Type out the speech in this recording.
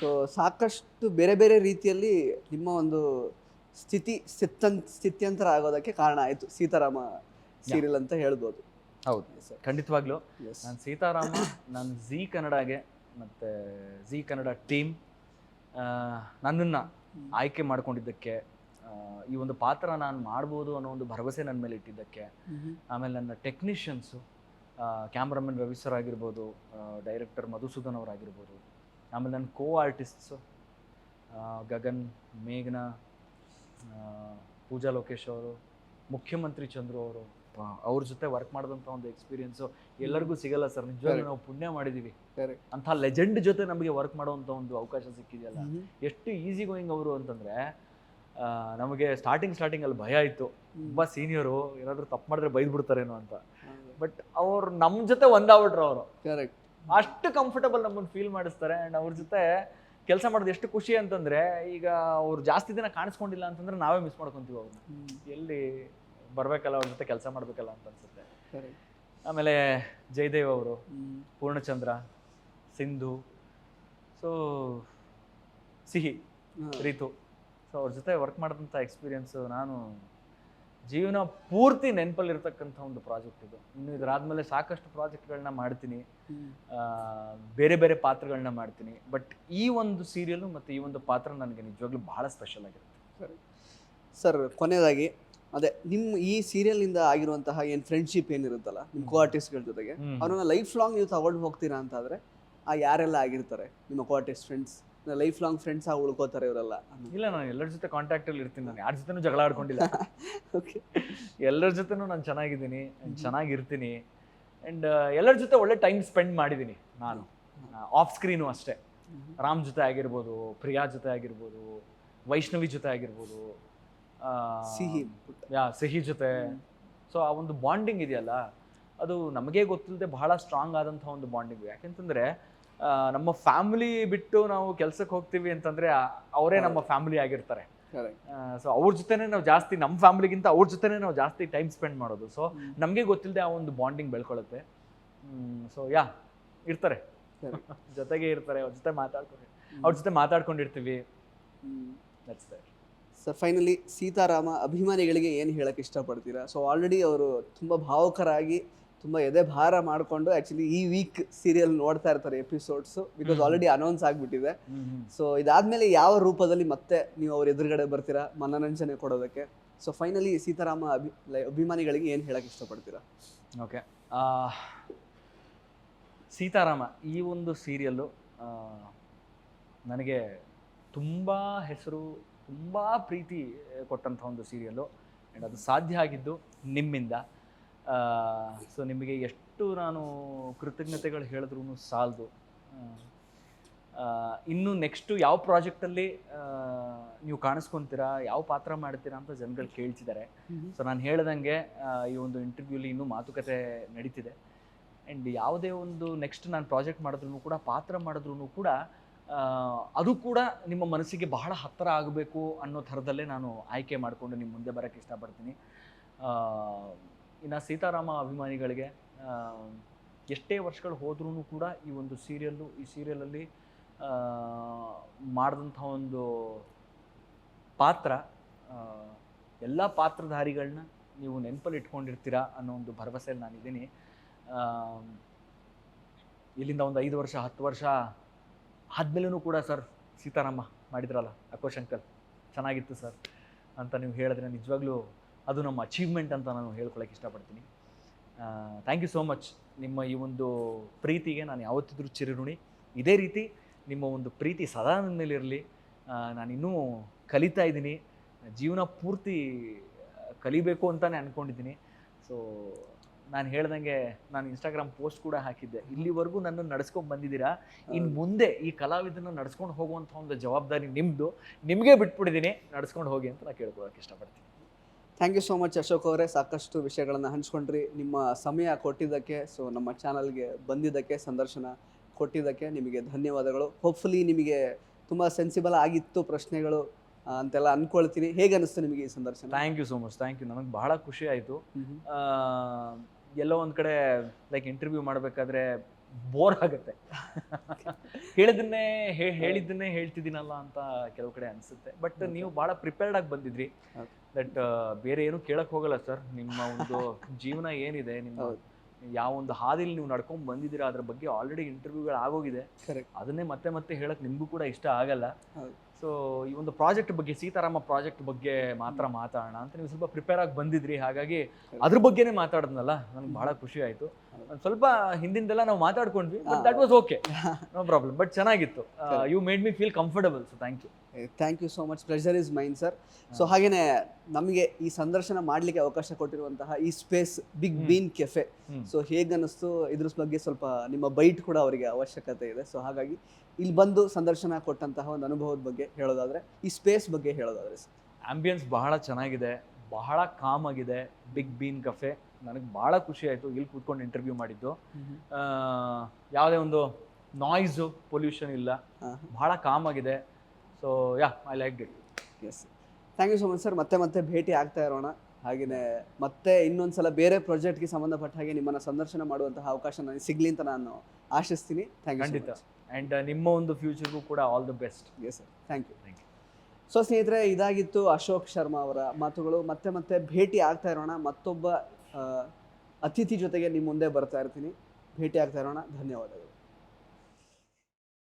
So ಸಾಕಷ್ಟು ಬೇರೆ ಬೇರೆ ರೀತಿಯಲ್ಲಿ ನಿಮ್ಮ ಒಂದು ಸ್ಥಿತಿ ಸ್ಥಿತ್ಯಂ ಸ್ಥಿತ್ಯಂತರ ಆಗೋದಕ್ಕೆ ಕಾರಣ ಆಯಿತು. ಸೀತಾರಾಮ ಸೀರಿಯಲ್ ಅಂತ ಹೇಳ್ಬೋದು. ಹೌದು. ಸರ್ ಖಂಡಿತವಾಗ್ಲೂ. ನಾನು ಸೀತಾರಾಮ ನಾನು ಝೀ ಕನ್ನಡಗೆ ಮತ್ತು ಝೀ ಕನ್ನಡ ಟೀಮ್ ನನ್ನನ್ನು ಆಯ್ಕೆ ಮಾಡ್ಕೊಂಡಿದ್ದಕ್ಕೆ ಈ ಒಂದು ಪಾತ್ರ ನಾನು ಮಾಡ್ಬೋದು ಅನ್ನೋ ಒಂದು ಭರವಸೆ ನನ್ನ ಮೇಲೆ ಇಟ್ಟಿದ್ದಕ್ಕೆ ಆಮೇಲೆ ನನ್ನ ಟೆಕ್ನಿಷಿಯನ್ಸು ಕ್ಯಾಮ್ರಾಮನ್ ರವಿ ಸರ್ ಆಗಿರ್ಬೋದು ಡೈರೆಕ್ಟರ್ ಮಧುಸೂದನ್ ಅವರಾಗಿರ್ಬೋದು ಆಮೇಲೆ ನನ್ನ ಕೋ ಆರ್ಟಿಸ್ಟ್ಸು ಗಗನ್ ಮೇಘನಾ ಪೂಜಾ ಲೋಕೇಶ್ ಅವರು ಮುಖ್ಯಮಂತ್ರಿ ಚಂದ್ರು ಅವರು. ಅವ್ರ ಜೊತೆ ವರ್ಕ್ ಮಾಡಿದಂಥ ಒಂದು ಎಕ್ಸ್ಪೀರಿಯನ್ಸು ಎಲ್ಲರಿಗೂ ಸಿಗಲ್ಲ ಸರ್ ನಿಜವಾಗ್ಲೂ ನಾವು ಪುಣ್ಯ ಮಾಡಿದ್ದೀವಿ. ಅಂಥ ಲೆಜೆಂಡ್ ಜೊತೆ ನಮಗೆ ವರ್ಕ್ ಮಾಡುವಂಥ ಒಂದು ಅವಕಾಶ ಸಿಕ್ಕಿದೆಯಲ್ಲ. ಎಷ್ಟು ಈಸಿ ಗೋಯಿಂಗ್ ಅವರು ಅಂತಂದರೆ ನಮಗೆ ಸ್ಟಾರ್ಟಿಂಗ್ ಸ್ಟಾರ್ಟಿಂಗಲ್ಲಿ ಭಯ ಇತ್ತು. ತುಂಬ ಸೀನಿಯರು ಏನಾದರೂ ತಪ್ಪು ಮಾಡಿದ್ರೆ ಬೈದು ಬಿಡ್ತಾರೇನೋ ಅಂತ ಬಟ್ ಅವ್ರು ನಮ್ಮ ಜೊತೆ ಒಂದಾಗ್ಬಿಟ್ರು ಅವರು. ಕರೆಕ್ಟ್ ಅಷ್ಟು ಕಂಫರ್ಟಬಲ್ ನಮ್ಮನ್ನು ಫೀಲ್ ಮಾಡಿಸ್ತಾರೆ. ಆ್ಯಂಡ್ ಅವ್ರ ಜೊತೆ ಕೆಲಸ ಮಾಡೋದು ಎಷ್ಟು ಖುಷಿ ಅಂತಂದರೆ ಈಗ ಅವ್ರು ಜಾಸ್ತಿ ದಿನ ಕಾಣಿಸ್ಕೊಂಡಿಲ್ಲ ಅಂತಂದ್ರೆ ನಾವೇ ಮಿಸ್ ಮಾಡ್ಕೊತೀವಿ ಅವ್ರನ್ನ. ಎಲ್ಲಿ ಬರಬೇಕಲ್ಲ ಅವ್ರ ಜೊತೆ ಕೆಲಸ ಮಾಡಬೇಕಲ್ಲ ಅಂತ ಅನ್ಸುತ್ತೆ. ಆಮೇಲೆ ಜಯದೇವ್ ಅವರು ಪೂರ್ಣಚಂದ್ರ ಸಿಂಧು ಸೊ ಸಿಹಿ ರೀತು. ಸೊ ಅವ್ರ ಜೊತೆ ವರ್ಕ್ ಮಾಡಿದಂಥ ಎಕ್ಸ್ಪೀರಿಯನ್ಸು ನಾನು ಜೀವನ ಪೂರ್ತಿ ನೆನಪಲ್ಲಿರ್ತಕ್ಕಂಥ ಒಂದು ಪ್ರಾಜೆಕ್ಟ್ ಇದು. ಇನ್ನು ಇದರಾದ್ಮೇಲೆ ಸಾಕಷ್ಟು ಪ್ರಾಜೆಕ್ಟ್ಗಳನ್ನ ಮಾಡ್ತೀನಿ. ಆ, ಬೇರೆ ಬೇರೆ ಪಾತ್ರಗಳನ್ನ ಮಾಡ್ತೀನಿ. ಬಟ್ ಈ ಒಂದು ಸೀರಿಯಲ್ ಮತ್ತು ಈ ಒಂದು ಪಾತ್ರ ನನಗೆ ನಿಜವಾಗ್ಲೂ ಭಾಳ ಸ್ಪೆಷಲ್ ಆಗಿರುತ್ತೆ. ಸರ್. ಕೊನೆಯದಾಗಿ ಅದೇ ನಿಮ್ಮ ಈ ಸೀರಿಯಲ್ನಿಂದ ಆಗಿರುವಂತಹ ಏನು ಫ್ರೆಂಡ್ಶಿಪ್ ಏನಿರುತ್ತಲ್ಲ ನಿಮ್ಮ ಕೋ ಆರ್ಟಿಸ್ಟ್ಗಳ ಜೊತೆಗೆ. ಅವ್ರನ್ನ ಲೈಫ್ ಲಾಂಗ್ ನೀವು ತಗೊಂಡು ಹೋಗ್ತೀರಾ ಅಂತಾದ್ರೆ ಆ ಯಾರೆಲ್ಲ ಆಗಿರ್ತಾರೆ ನಿಮ್ಮ co artist friends life long friends ಆಗಿ ಉಳ್ಕೋತಾರೆ ಇವರೆಲ್ಲ. ಇಲ್ಲ ನಾನು ಎಲ್ಲರ ಜೊತೆ ಕಾಂಟ್ಯಾಕ್ಟಲ್ಲಿ ಇರ್ತೀನಿ ನಾನು. ಯಾರ ಜೊತೆನೂ ಜಗಳ ಆಡ್ಕೊಂಡಿಲ್ಲ. ಓಕೆ ಎಲ್ಲರ ಜೊತೆನೂ ನಾನು ಚೆನ್ನಾಗಿದ್ದೀನಿ ಚೆನ್ನಾಗಿರ್ತೀನಿ. ಅಂಡ್ ಎಲ್ಲರ ಜೊತೆ ಒಳ್ಳೆ ಟೈಮ್ ಸ್ಪೆಂಡ್ ಮಾಡಿದ್ದೀನಿ ನಾನು. ಆಫ್ ಸ್ಕ್ರೀನು ಅಷ್ಟೇ. ರಾಮ್ ಜೊತೆ ಆಗಿರ್ಬೋದು ಪ್ರಿಯಾ ಜೊತೆ ಆಗಿರ್ಬೋದು ವೈಷ್ಣವಿ ಜೊತೆ ಆಗಿರ್ಬೋದು ಆ, ಸಿಹಿ. ಯಾ ಸಿಹಿ ಜೊತೆ. ಸೊ ಆ ಒಂದು ಬಾಂಡಿಂಗ್ ಇದೆಯಲ್ಲ ಅದು ನಮಗೆ ಗೊತ್ತಿಲ್ಲದೆ ಬಹಳ ಸ್ಟ್ರಾಂಗ್ ಆದಂಥ ಒಂದು ಬಾಂಡಿಂಗ್ ಯಾಕೆಂತಂದ್ರೆ ನಮ್ಮ ಫ್ಯಾಮಿಲಿ ಬಿಟ್ಟು ನಾವು ಕೆಲ್ಸಕ್ಕೆ ಹೋಗ್ತೀವಿ ಅಂತಂದ್ರೆ ಅವರೇ ನಮ್ಮ ಫ್ಯಾಮಿಲಿ ಆಗಿರ್ತಾರೆ. ಸೊ ಅವ್ರ ಜೊತೆನೆ ನಾವು ಜಾಸ್ತಿ ನಮ್ಮ ಫ್ಯಾಮಿಲಿಗಿಂತ ಅವ್ರ ಜೊತೆನೆ ನಾವು ಜಾಸ್ತಿ ಟೈಮ್ ಸ್ಪೆಂಡ್ ಮಾಡೋದು. ಸೊ ನಮಗೆ ಗೊತ್ತಿಲ್ಲದೆ ಆ ಒಂದು ಬಾಂಡಿಂಗ್ ಬೆಳ್ಕೊಳ್ಳುತ್ತೆ ಸೊ ಯಾ ಇರ್ತಾರೆ. ಜೊತೆಗೆ ಇರ್ತಾರೆ ಅವ್ರ ಜೊತೆ ಮಾತಾಡ್ಕೊಂಡು ಅವ್ರ ಜೊತೆ ಮಾತಾಡ್ಕೊಂಡಿರ್ತೀವಿ. ಸರ್ ಫೈನಲಿ ಸೀತಾರಾಮ ಅಭಿಮಾನಿಗಳಿಗೆ ಏನು ಹೇಳಕ್ಕೆ ಇಷ್ಟಪಡ್ತೀರಾ? ಸೊ ಆಲ್ರೆಡಿ ಅವರು ತುಂಬ ಭಾವುಕರಾಗಿ ತುಂಬ ಎದೆ ಭಾರ ಮಾಡಿಕೊಂಡು ಆ್ಯಕ್ಚುಲಿ ಈ ವೀಕ್ ಸೀರಿಯಲ್ ನೋಡ್ತಾ ಇರ್ತಾರೆ ಎಪಿಸೋಡ್ಸು ಬಿಕಾಸ್ ಆಲ್ರೆಡಿ ಅನೌನ್ಸ್ ಆಗಿಬಿಟ್ಟಿದೆ. ಸೊ ಇದಾದ್ಮೇಲೆ ಯಾವ ರೂಪದಲ್ಲಿ ಮತ್ತೆ ನೀವು ಅವ್ರ ಎದುರುಗಡೆ ಬರ್ತೀರಾ? ಮನೋರಂಜನೆ ಕೊಡೋದಕ್ಕೆ. ಸೊ ಫೈನಲಿ ಸೀತಾರಾಮ ಅಭಿ ಲೈ- ಅಭಿಮಾನಿಗಳಿಗೆ ಏನು ಹೇಳಕ್ಕೆ ಇಷ್ಟಪಡ್ತೀರಾ? ಓಕೆ ಸೀತಾರಾಮ ಈ ಒಂದು ಸೀರಿಯಲ್ಲು ನನಗೆ ತುಂಬ ಹೆಸರು ತುಂಬ ಪ್ರೀತಿ ಕೊಟ್ಟಂಥ ಒಂದು ಸೀರಿಯಲ್ಲು ಆ್ಯಂಡ್ ಅದು ಸಾಧ್ಯ ಆಗಿದ್ದು ನಿಮ್ಮಿಂದ. ಸೊ ನಿಮಗೆ ಎಷ್ಟು ನಾನು ಕೃತಜ್ಞತೆಗಳು ಹೇಳಿದ್ರು ಸಾಲದು. ಇನ್ನು ನೆಕ್ಸ್ಟು ಯಾವ ಪ್ರಾಜೆಕ್ಟಲ್ಲಿ ನೀವು ಕಾಣಿಸ್ಕೊತೀರಾ ಯಾವ ಪಾತ್ರ ಮಾಡ್ತೀರಾ ಅಂತ ಜನಗಳು ಕೇಳ್ತಿದ್ದಾರೆ. ಸೊ ನಾನು ಹೇಳ್ದಂಗೆ ಈ ಒಂದು ಇಂಟರ್ವ್ಯೂಲಿ ಇನ್ನೂ ಮಾತುಕತೆ ನಡೀತಿದೆ. ಆ್ಯಂಡ್ ಯಾವುದೇ ಒಂದು ನೆಕ್ಸ್ಟ್ ನಾನು ಪ್ರಾಜೆಕ್ಟ್ ಮಾಡಿದ್ರು ಕೂಡ ಪಾತ್ರ ಮಾಡಿದ್ರು ಕೂಡ ಅದು ಕೂಡ ನಿಮ್ಮ ಮನಸ್ಸಿಗೆ ಬಹಳ ಹತ್ತಿರ ಆಗಬೇಕು ಅನ್ನೋ ಥರದಲ್ಲೇ ನಾನು ಆಯ್ಕೆ ಮಾಡಿಕೊಂಡು ನಿಮ್ಮ ಮುಂದೆ ಬರೋಕ್ಕೆ ಇಷ್ಟಪಡ್ತೀನಿ. ಇನ್ನು ಸೀತಾರಾಮ ಅಭಿಮಾನಿಗಳಿಗೆ ಎಷ್ಟೇ ವರ್ಷಗಳು ಹೋದ್ರೂ ಕೂಡ ಈ ಒಂದು ಸೀರಿಯಲ್ಲು ಈ ಸೀರಿಯಲಲ್ಲಿ ಮಾಡಿದಂಥ ಒಂದು ಪಾತ್ರ ಎಲ್ಲ ಪಾತ್ರಧಾರಿಗಳನ್ನ ನೀವು ನೆನಪಲ್ಲಿ ಇಟ್ಕೊಂಡಿರ್ತೀರಾ ಅನ್ನೋ ಒಂದು ಭರವಸೆಯಲ್ಲಿ ನಾನಿದ್ದೀನಿ. ಇಲ್ಲಿಂದ ಒಂದು ಐದು ವರ್ಷ, ಹತ್ತು ವರ್ಷ ಆದಮೇಲೂ ಕೂಡ ಸರ್ ಸೀತಾರಾಮ ಮಾಡಿದ್ರಲ್ಲ ಅಕೋಶ್ ಅಂಕಲ್ ಚೆನ್ನಾಗಿತ್ತು ಸರ್ ಅಂತ ನೀವು ಹೇಳಿದ್ರೆ ನಿಜವಾಗ್ಲೂ ಅದು ನಮ್ಮ ಅಚೀವ್ಮೆಂಟ್ ಅಂತ ನಾನು ಹೇಳ್ಕೊಳಕ್ಕೆ ಇಷ್ಟಪಡ್ತೀನಿ. ಥ್ಯಾಂಕ್ ಯು ಸೋ ಮಚ್ ನಿಮ್ಮ ಈ ಒಂದು ಪ್ರೀತಿಗೆ ನಾನು ಯಾವತ್ತಿದ್ರೂ ಚಿರಋಣಿ. ಇದೇ ರೀತಿ ನಿಮ್ಮ ಒಂದು ಪ್ರೀತಿ ಸದಾ ನನ್ನಲ್ಲಿರಲಿ ಮೇಲೆ ನಾನು ಇನ್ನೂ ಕಲಿತಾ ಇದ್ದೀನಿ. ಜೀವನ ಪೂರ್ತಿ ಕಲಿಬೇಕು ಅಂತಲೇ ಅಂದ್ಕೊಂಡಿದ್ದೀನಿ ಸೊ ನಾನು ಹೇಳ್ದಂಗೆ ನಾನು ಇನ್ಸ್ಟಾಗ್ರಾಮ್ ಪೋಸ್ಟ್ ಕೂಡ ಹಾಕಿದ್ದೆ. ಇಲ್ಲಿವರೆಗೂ ನನ್ನನ್ನು ನಡ್ಸ್ಕೊಂಡು ಬಂದಿದ್ದೀರಾ? ಇನ್ನು ಮುಂದೆ ಈ ಕಲಾವಿದನ ನಡ್ಸ್ಕೊಂಡು ಹೋಗುವಂಥ ಒಂದು ಜವಾಬ್ದಾರಿ ನಿಮ್ಮದು ನಿಮಗೆ ಬಿಟ್ಬಿಟ್ಟಿದ್ದೀನಿ. ನಡ್ಸ್ಕೊಂಡು ಹೋಗಿ ಅಂತ ನಾನು ಕೇಳ್ಕೊಳಕ್ಕೆ ಇಷ್ಟಪಡ್ತೀನಿ. Thank you so much Ashok ಅವರೇ. ಸಾಕಷ್ಟು ವಿಷಯಗಳನ್ನು ಹಂಚ್ಕೊಂಡ್ರಿ. ನಿಮ್ಮ ಸಮಯ ಕೊಟ್ಟಿದ್ದಕ್ಕೆ ಸೊ ನಮ್ಮ ಚಾನಲ್ಗೆ ಬಂದಿದ್ದಕ್ಕೆ ಸಂದರ್ಶನ ಕೊಟ್ಟಿದ್ದಕ್ಕೆ ನಿಮಗೆ ಧನ್ಯವಾದಗಳು. ಹೋಪ್ಫುಲಿ ನಿಮಗೆ ತುಂಬ ಸೆನ್ಸಿಬಲ್ ಆಗಿತ್ತು ಪ್ರಶ್ನೆಗಳು ಅಂತೆಲ್ಲ ಅನ್ಕೊಳ್ತೀನಿ. ಹೇಗೆ ಅನಿಸ್ತು ನಿಮಗೆ ಈ ಸಂದರ್ಶನ? Thank you so much thank you ನನಗೆ ಬಹಳ ಖುಷಿ ಆಯಿತು. ಎಲ್ಲೋ ಒಂದು ಕಡೆ ಲೈಕ್ ಇಂಟರ್ವ್ಯೂ ಮಾಡಬೇಕಾದ್ರೆ ಬೋರ್ ಆಗುತ್ತೆ. ಹೇಳಿದನ್ನೇ ಹೇಳಿದ್ದನ್ನೇ ಹೇಳ್ತಿದ್ದೀನಲ್ಲ ಅಂತ ಕೆಲವು ಕಡೆ ಅನ್ಸುತ್ತೆ. ಬಟ್ ನೀವು ಬಹಳ ಪ್ರಿಪೇರ್ಡ್ ಆಗಿ ಬಂದಿದ್ರಿ. ದಟ್ ಬೇರೆ ಏನು ಕೇಳಕ್ ಹೋಗಲ್ಲ ಸರ್. ನಿಮ್ಮ ಒಂದು ಜೀವನ ಏನಿದೆ ನಿಮ್ಮ ಯಾವ ಒಂದು ಹಾದಿಲಿ ನೀವು ನಡ್ಕೊಂಡ್ ಬಂದಿದ್ದೀರಾ ಅದ್ರ ಬಗ್ಗೆ ಆಲ್ರೆಡಿ ಇಂಟರ್ವ್ಯೂಗಳು ಆಗೋಗಿದೆ ಅದನ್ನೇ ಮತ್ತೆ ಮತ್ತೆ ಹೇಳಕ್ ನಿಮ್ಗೂ ಕೂಡ ಇಷ್ಟ ಆಗಲ್ಲ. ಸೊ ಈ ಒಂದು ಪ್ರಾಜೆಕ್ಟ್ ಬಗ್ಗೆ ಸೀತಾರಾಮ ಪ್ರಾಜೆಕ್ಟ್ ಬಗ್ಗೆ ಮಾತ್ರ ಮಾತಾಡೋಣ ಅಂತ ನೀವು ಸ್ವಲ್ಪ ಪ್ರಿಪೇರ್ ಆಗಿ ಬಂದಿದ್ರಿ. ಹಾಗಾಗಿ ಅದ್ರ ಬಗ್ಗೆನೇ ಮಾತಾಡಿದ್ನಲ್ಲ ನನಗೆ ಬಹಳ ಖುಷಿ ಆಯ್ತು. ಸ್ವಲ್ಪ ಹಿಂದಿಂದೆಲ್ಲ ನಾವು ಮಾತಾಡ್ಕೊಂಡ್ವಿ but. That was okay no problem but ಚೆನ್ನಾಗಿತ್ತು. You made me feel comfortable so thank you thank you so much pleasure is mine sir so ಹಾಗೇನೆ ನಮಗೆ ಈ ಸಂದರ್ಶನ ಮಾಡಲಿಕ್ಕೆ ಅವಕಾಶ ಕೊಟ್ಟಿರುವಂತಹ ಈ space big. Bean cafe so so ಹೇಗನ್ನಿಸ್ತು? ಇದ್ರ ಬಗ್ಗೆ ಸ್ವಲ್ಪ ನಿಮ್ಮ ಬೈಟ್ ಕೂಡ ಅವರಿಗೆ ಅವಶ್ಯಕತೆ ಇದೆ. ಸೊ ಹಾಗಾಗಿ ಇಲ್ಲಿ ಬಂದು ಸಂದರ್ಶನ ಕೊಟ್ಟಂತಹ ಒಂದು ಅನುಭವದ ಬಗ್ಗೆ ಹೇಳೋದಾದ್ರೆ ಈ ಸ್ಪೇಸ್ ಬಗ್ಗೆ ಹೇಳೋದಾದ್ರೆ ಆಂಬಿಯನ್ಸ್ ಬಹಳ ಚೆನ್ನಾಗಿದೆ ಬಹಳ ಕಾಮ್ ಆಗಿದೆ ಬಿಗ್ ಬೀನ್ ಕಫೆ ನನಗೆ ಬಹಳ ಖುಷಿ ಆಯಿತು ಇಲ್ಲಿ ಕೂತ್ಕೊಂಡು ಇಂಟರ್ವ್ಯೂ ಮಾಡಿದ್ದು. ಯಾವುದೇ ಒಂದು ನಾಯ್ಸು ಪೊಲ್ಯೂಷನ್ ಇಲ್ಲ. ಬಹಳ ಕಾಮ್ ಆಗಿದೆ. So yeah I like it yes thank you so much sir ಮತ್ತೆ ಮತ್ತೆ ಭೇಟಿ ಆಗ್ತಾ ಇರೋಣ. ಹಾಗೆಯೇ ಮತ್ತೆ ಇನ್ನೊಂದ್ಸಲ ಬೇರೆ ಪ್ರಾಜೆಕ್ಟ್ಗೆ ಸಂಬಂಧಪಟ್ಟ ಹಾಗೆ ನಿಮ್ಮನ್ನ ಸಂದರ್ಶನ ಮಾಡುವಂತಹ ಅವಕಾಶ ನನಗೆ ಸಿಗ್ಲಿ ಅಂತ ನಾನು ಆಶಿಸ್ತೀನಿ. ಥ್ಯಾಂಕ್ ಯು ಖಂಡಿತ. ಆ್ಯಂಡ್ ನಿಮ್ಮ ಒಂದು ಫ್ಯೂಚರ್ಗೂ ಕೂಡ all the best yes sir thank you thank you so ಸ್ನೇಹಿತರೆ ಇದಾಗಿತ್ತು ಅಶೋಕ್ ಶರ್ಮಾ ಅವರ ಮಾತುಗಳು. ಮತ್ತೆ ಮತ್ತೆ ಭೇಟಿ ಆಗ್ತಾ ಇರೋಣ. ಮತ್ತೊಬ್ಬ ಅತಿಥಿ ಜೊತೆಗೆ ನಿಮ್ಮ ಮುಂದೆ ಬರ್ತಾ ಇರ್ತೀನಿ. ಭೇಟಿ ಆಗ್ತಾ ಇರೋಣ. ಧನ್ಯವಾದಗಳು.